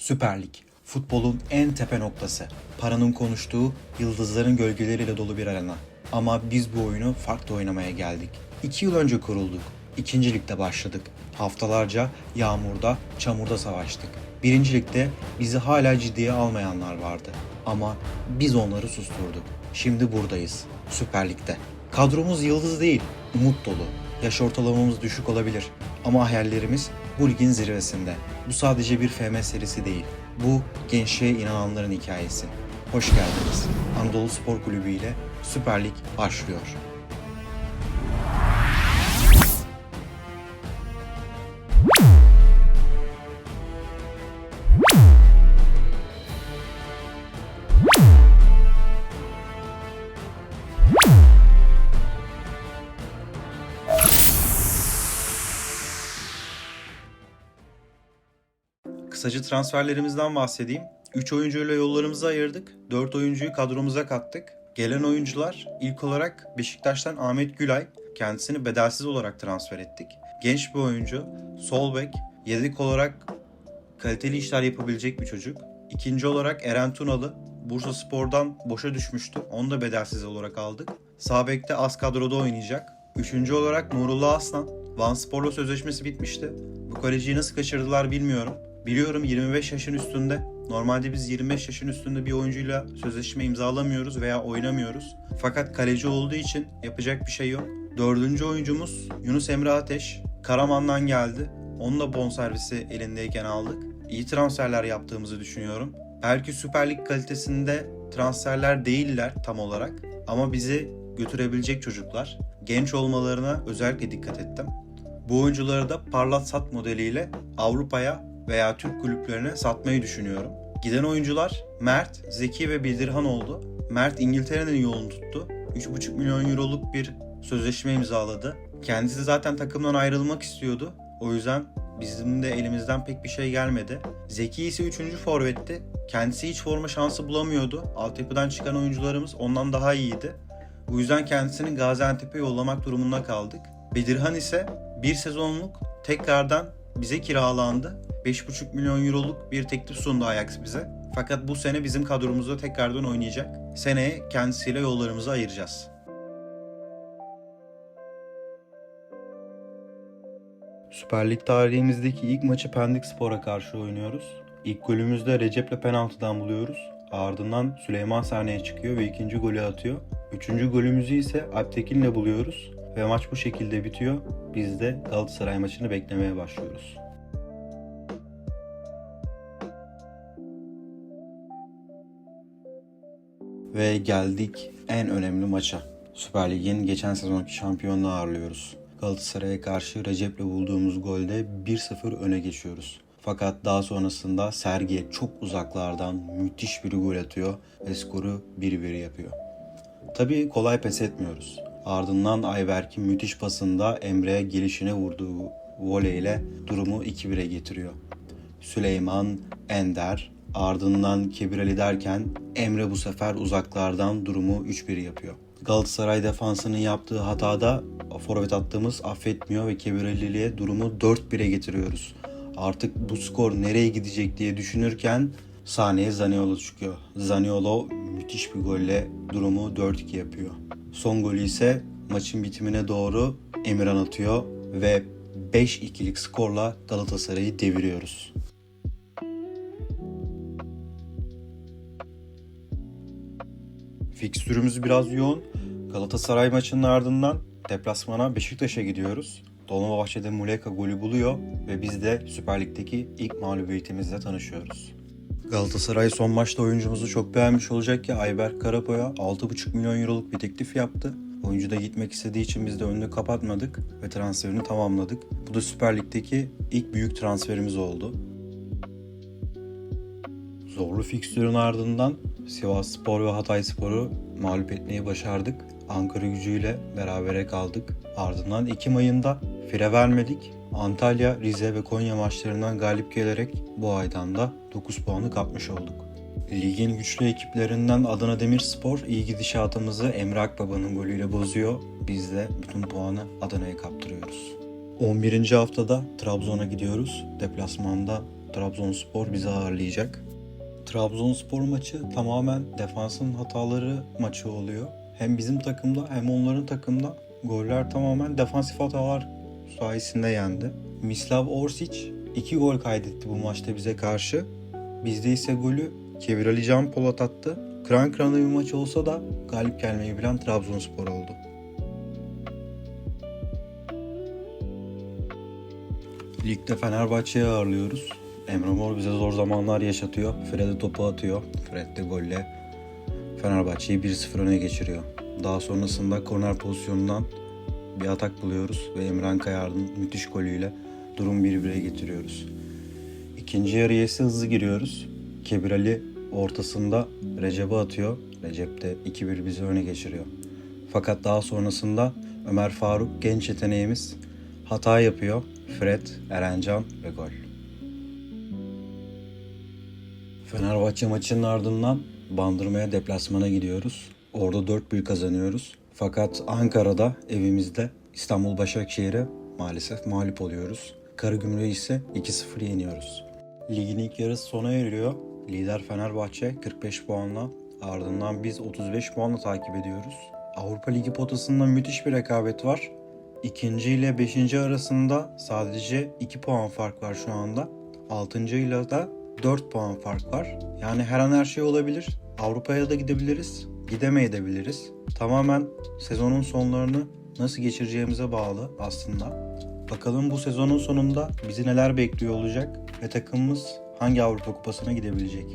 Süper Lig. Futbolun en tepe noktası. Paranın konuştuğu, yıldızların gölgeleriyle dolu bir arena. Ama biz bu oyunu farklı oynamaya geldik. İki yıl önce kurulduk. İkinci ligde başladık. Haftalarca yağmurda, çamurda savaştık. Birinci ligde bizi hala ciddiye almayanlar vardı. Ama biz onları susturduk. Şimdi buradayız. Süper Lig'de. Kadromuz yıldız değil, umut dolu. Yaş ortalamamız düşük olabilir ama hayallerimiz bu ligin zirvesinde. Bu sadece bir FM serisi değil. Bu gençliğe inananların hikayesi. Hoş geldiniz. Anadolu Spor Kulübü ile Süper Lig başlıyor. Kısaca transferlerimizden bahsedeyim. 3 oyuncuyla yollarımızı ayırdık. 4 oyuncuyu kadromuza kattık. Gelen oyuncular ilk olarak Beşiktaş'tan Ahmet Gülay. Kendisini bedelsiz olarak transfer ettik. Genç bir oyuncu. Sol bek. Yedek olarak kaliteli işler yapabilecek bir çocuk. İkinci olarak Eren Tunalı. Bursa Spor'dan boşa düşmüştü. Onu da bedelsiz olarak aldık. Sağ bekte az kadroda oynayacak. Üçüncü olarak Nurullah Aslan. Van Spor'la sözleşmesi bitmişti. Bu kaleciyi nasıl kaçırdılar bilmiyorum. Biliyorum 25 yaşın üstünde. Normalde biz 25 yaşın üstünde bir oyuncuyla sözleşme imzalamıyoruz veya oynamıyoruz. Fakat kaleci olduğu için yapacak bir şey yok. Dördüncü oyuncumuz Yunus Emre Ateş. Karaman'dan geldi. Onu da bonservisi elindeyken aldık. İyi transferler yaptığımızı düşünüyorum. Belki Süper Lig kalitesinde transferler değiller tam olarak. Ama bizi götürebilecek çocuklar. Genç olmalarına özellikle dikkat ettim. Bu oyuncuları da parlat sat modeliyle Avrupa'ya veya Türk kulüplerine satmayı düşünüyorum. Giden oyuncular Mert, Zeki ve Bildirhan oldu. Mert İngiltere'nin yolunu tuttu. 3,5 milyon euroluk bir sözleşme imzaladı. Kendisi zaten takımdan ayrılmak istiyordu. O yüzden bizim de elimizden pek bir şey gelmedi. Zeki ise 3. forvetti. Kendisi hiç forma şansı bulamıyordu. Altyapıdan çıkan oyuncularımız ondan daha iyiydi. Bu yüzden kendisini Gaziantep'e yollamak durumunda kaldık. Bedirhan ise bir sezonluk tekrardan bize kiralandı. 5,5 milyon euroluk bir teklif sundu Ajax bize. Fakat bu sene bizim kadromuzda tekrardan oynayacak. Seneye kendisiyle yollarımızı ayıracağız. Süper Lig tarihimizdeki ilk maçı Pendik Spor'a karşı oynuyoruz. İlk golümüzde Recep'le penaltıdan buluyoruz. Ardından Süleyman sahneye çıkıyor ve ikinci golü atıyor. Üçüncü golümüzü ise Alptekin'le buluyoruz ve maç bu şekilde bitiyor. Biz de Galatasaray maçını beklemeye başlıyoruz. Ve geldik en önemli maça. Süper Lig'in geçen sezonki şampiyonluğu ağırlıyoruz. Galatasaray'a karşı Recep'le bulduğumuz golde 1-0 öne geçiyoruz. Fakat daha sonrasında Sergi çok uzaklardan müthiş bir gol atıyor ve skoru 1-1 yapıyor. Tabii kolay pes etmiyoruz. Ardından Ayberk'in müthiş pasında Emre'ye gelişine vurduğu voleyle durumu 2-1'e getiriyor. Süleyman, Ender, ardından Kebir Ali derken Emre bu sefer uzaklardan durumu 3-1 yapıyor. Galatasaray defansının yaptığı hatada forvet attığımız affetmiyor ve Kebir Ali'ye durumu 4-1'e getiriyoruz. Artık bu skor nereye gidecek diye düşünürken sahneye Zaniolo çıkıyor. Zaniolo müthiş bir golle durumu 4-2 yapıyor. Son golü ise maçın bitimine doğru Emirhan atıyor ve 5-2'lik skorla Galatasaray'ı deviriyoruz. Fikstürümüz biraz yoğun. Galatasaray maçının ardından deplasmana Beşiktaş'a gidiyoruz. Dolmabahçe'de Muleka golü buluyor ve biz de Süper Lig'deki ilk mağlubiyetimizle tanışıyoruz. Galatasaray son maçta oyuncumuzu çok beğenmiş olacak ki Ayberk Karapo'ya 6,5 milyon euroluk bir teklif yaptı. Oyuncu da gitmek istediği için biz de önünü kapatmadık ve transferini tamamladık. Bu da Süper Lig'deki ilk büyük transferimiz oldu. Zorlu fikstürün ardından Sivas Spor ve Hatay Spor'u mağlup etmeyi başardık. Ankara gücüyle berabere kaldık. Ardından Ekim ayında fire vermedik. Antalya, Rize ve Konya maçlarından galip gelerek bu aydan da 9 puanı kapmış olduk. Ligin güçlü ekiplerinden Adana Demirspor iyi gidişatımızı Emre Akbaba'nın golüyle bozuyor. Biz de bütün puanı Adana'ya kaptırıyoruz. 11. haftada Trabzon'a gidiyoruz. Deplasmanda Trabzonspor bizi ağırlayacak. Trabzonspor maçı tamamen defansın hataları maçı oluyor. Hem bizim takımda hem onların takımda goller tamamen defansif hatalar sayesinde yendi. Mislav Orsic 2 gol kaydetti bu maçta bize karşı. Bizde ise golü Kevir Ali Can Polat attı. Kıran kırana bir maç olsa da galip gelmeyi bilen Trabzonspor oldu. Ligde Fenerbahçe'yi ağırlıyoruz. Emre Mor bize zor zamanlar yaşatıyor. Fred'e topu atıyor. Fred de golle Fenerbahçe'yi 1-0 öne geçiriyor. Daha sonrasında korner pozisyonundan bir atak buluyoruz ve Emran Kayar'ın müthiş golüyle durum 1-1'e getiriyoruz. İkinci yarıya ise hızlı giriyoruz. Kebir Ali ortasında Recep'e atıyor. Recep de 2-1 bizi öne geçiriyor. Fakat daha sonrasında Ömer Faruk genç yeteneğimiz hata yapıyor. Fred, Erencan ve gol. Fenerbahçe maçının ardından Bandırma'ya deplasmana gidiyoruz. Orada 4-1 kazanıyoruz. Fakat Ankara'da evimizde İstanbul Başakşehir'e maalesef mağlup oluyoruz. Karagümrük'ü ise 2-0 yeniyoruz. Ligin ilk yarısı sona eriyor. Lider Fenerbahçe 45 puanla ardından biz 35 puanla takip ediyoruz. Avrupa Ligi potasında müthiş bir rekabet var. İkinci ile beşinci arasında sadece 2 puan fark var şu anda. Altıncı ile de 4 puan fark var. Yani her an her şey olabilir. Avrupa'ya da gidebiliriz, gidemeyebiliriz. Tamamen sezonun sonlarını nasıl geçireceğimize bağlı aslında. Bakalım bu sezonun sonunda bizi neler bekliyor olacak ve takımımız hangi Avrupa Kupası'na gidebilecek.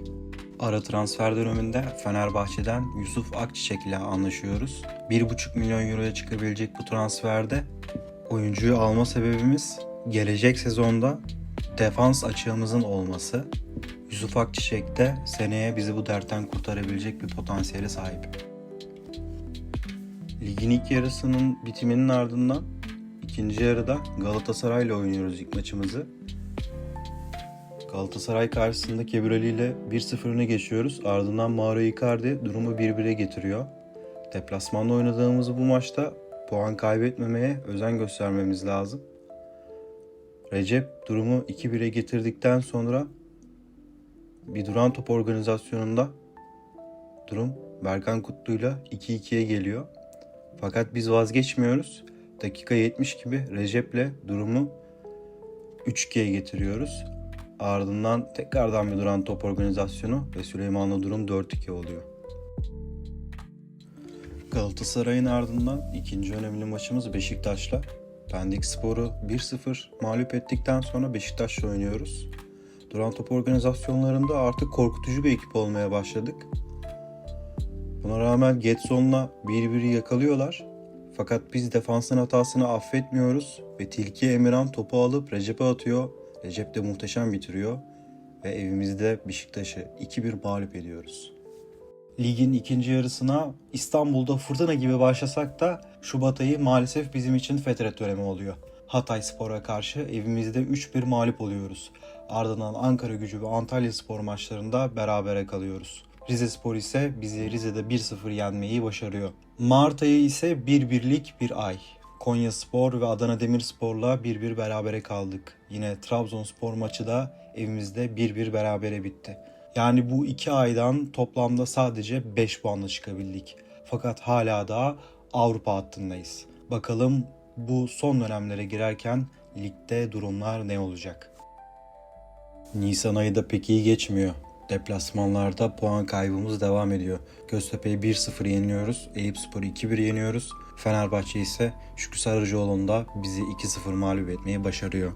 Ara transfer döneminde Fenerbahçe'den Yusuf Akçiçek ile anlaşıyoruz. 1,5 milyon euroya çıkabilecek bu transferde oyuncuyu alma sebebimiz gelecek sezonda defans açığımızın olması. Yusuf Akçiçek de seneye bizi bu dertten kurtarabilecek bir potansiyele sahip. Ligin ilk yarısının bitiminin ardından ikinci yarıda Galatasaray ile oynuyoruz ilk maçımızı. Galatasaray karşısında Kebir Ali ile 1-0 öne geçiyoruz. Ardından Mauro Icardi durumu 1-1'e getiriyor. Deplasmanda oynadığımız bu maçta puan kaybetmemeye özen göstermemiz lazım. Recep durumu 2-1'e getirdikten sonra bir duran top organizasyonunda durum Berkan Kutlu'yla 2-2'ye geliyor. Fakat biz vazgeçmiyoruz. Dakika 70 gibi Recep'le durumu 3-2'ye getiriyoruz. Ardından tekrardan bir duran top organizasyonu ve Süleyman'la durum 4-2 oluyor. Galatasaray'ın ardından ikinci önemli maçımız Beşiktaş'la. Pendik Spor'u 1-0 mağlup ettikten sonra Beşiktaş'la oynuyoruz. Duran top organizasyonlarında artık korkutucu bir ekip olmaya başladık. Buna rağmen Getson'la 1-1'i yakalıyorlar. Fakat biz defansın hatasını affetmiyoruz ve Tilki Emirhan topu alıp Recep'e atıyor. Recep de muhteşem bitiriyor ve evimizde Beşiktaş'ı 2-1 mağlup ediyoruz. Ligin ikinci yarısına İstanbul'da fırtına gibi başlasak da Şubat ayı maalesef bizim için fetret dönemi oluyor. Hatay Spor'a karşı evimizde 3-1 mağlup oluyoruz. Ardından Ankara gücü ve Antalya Spor maçlarında berabere kalıyoruz. Rize Spor ise bizi Rize'de 1-0 yenmeyi başarıyor. Mart ayı ise bir birlik bir ay. Konya Spor ve Adana Demirspor'la 1-1 berabere kaldık. Yine Trabzonspor maçı da evimizde 1-1 berabere bitti. Yani bu iki aydan toplamda sadece 5 puanla çıkabildik. Fakat hala da Avrupa hattındayız. Bakalım bu son dönemlere girerken ligde durumlar ne olacak? Nisan ayı da pek iyi geçmiyor. Deplasmanlarda puan kaybımız devam ediyor. Göztepe'yi 1-0 yeniliyoruz. Eyüpspor'u 2-1 yeniyoruz. Fenerbahçe ise Şükrü Sarıcıoğlu'nda bizi 2-0 mağlup etmeyi başarıyor.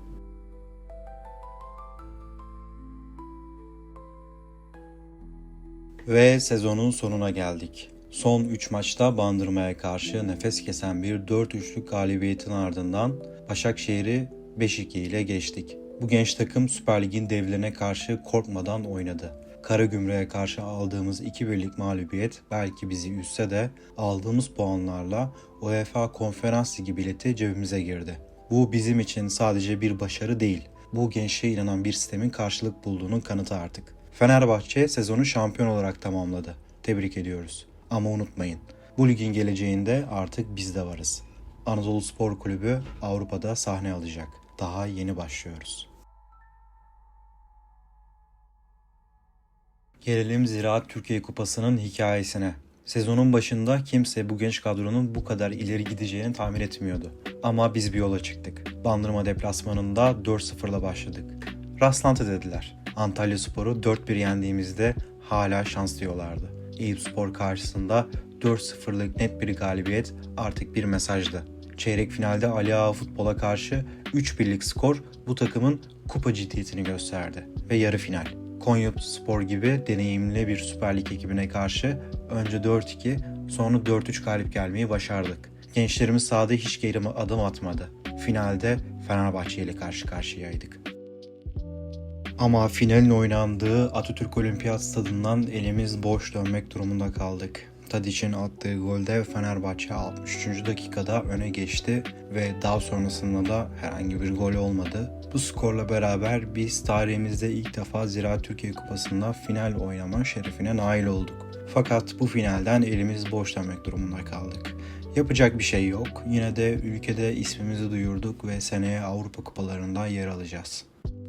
Ve sezonun sonuna geldik. Son 3 maçta Bandırma'ya karşı nefes kesen bir 4-3'lük galibiyetin ardından Başakşehir'i 5-2 ile geçtik. Bu genç takım Süper Lig'in devlerine karşı korkmadan oynadı. Karagümrük'e karşı aldığımız 2-1'lik mağlubiyet belki bizi üzse de aldığımız puanlarla UEFA Konferans Ligi bileti cebimize girdi. Bu bizim için sadece bir başarı değil, bu gençliğe inanan bir sistemin karşılık bulduğunun kanıtı artık. Fenerbahçe sezonu şampiyon olarak tamamladı. Tebrik ediyoruz. Ama unutmayın, bu ligin geleceğinde artık biz de varız. Anadolu Spor Kulübü Avrupa'da sahne alacak. Daha yeni başlıyoruz. Gelelim Ziraat Türkiye Kupası'nın hikayesine. Sezonun başında kimse bu genç kadronun bu kadar ileri gideceğini tahmin etmiyordu. Ama biz bir yola çıktık. Bandırma deplasmanında 4-0'la başladık. Rastlantı dediler. Antalya Spor'u 4-1 yendiğimizde hala şans diyorlardı. Eyüp karşısında 4-0'lık net bir galibiyet artık bir mesajdı. Çeyrek finalde Ali Ağa futbola karşı 3-1'lik skor bu takımın kupa ciddiyetini gösterdi. Ve yarı final. Konya Spor gibi deneyimli bir Süper Lig ekibine karşı önce 4-2 sonra 4-3 galip gelmeyi başardık. Gençlerimiz sahada hiç geri adım atmadı. Finalde Fenerbahçe ile karşı karşıyaydık. Ama finalin oynandığı Atatürk Olimpiyat Stadından elimiz boş dönmek durumunda kaldık. Tadic'in attığı golde Fenerbahçe 63. dakikada öne geçti ve daha sonrasında da herhangi bir gol olmadı. Bu skorla beraber biz tarihimizde ilk defa Ziraat Türkiye Kupası'nda final oynama şerefine nail olduk. Fakat bu finalden elimiz boş dönmek durumunda kaldık. Yapacak bir şey yok. Yine de ülkede ismimizi duyurduk ve seneye Avrupa Kupalarında yer alacağız.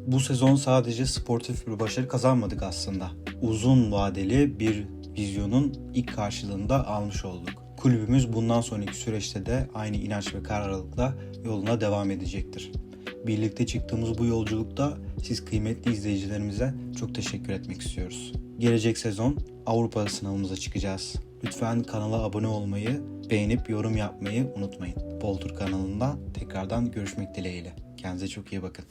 Bu sezon sadece sportif bir başarı kazanmadık aslında. Uzun vadeli bir vizyonun ilk karşılığında almış olduk. Kulübümüz bundan sonraki süreçte de aynı inanç ve kararlılıkla yoluna devam edecektir. Birlikte çıktığımız bu yolculukta siz kıymetli izleyicilerimize çok teşekkür etmek istiyoruz. Gelecek sezon Avrupa sınavımıza çıkacağız. Lütfen kanala abone olmayı, beğenip yorum yapmayı unutmayın. Boltur kanalında tekrardan görüşmek dileğiyle. Kendinize çok iyi bakın.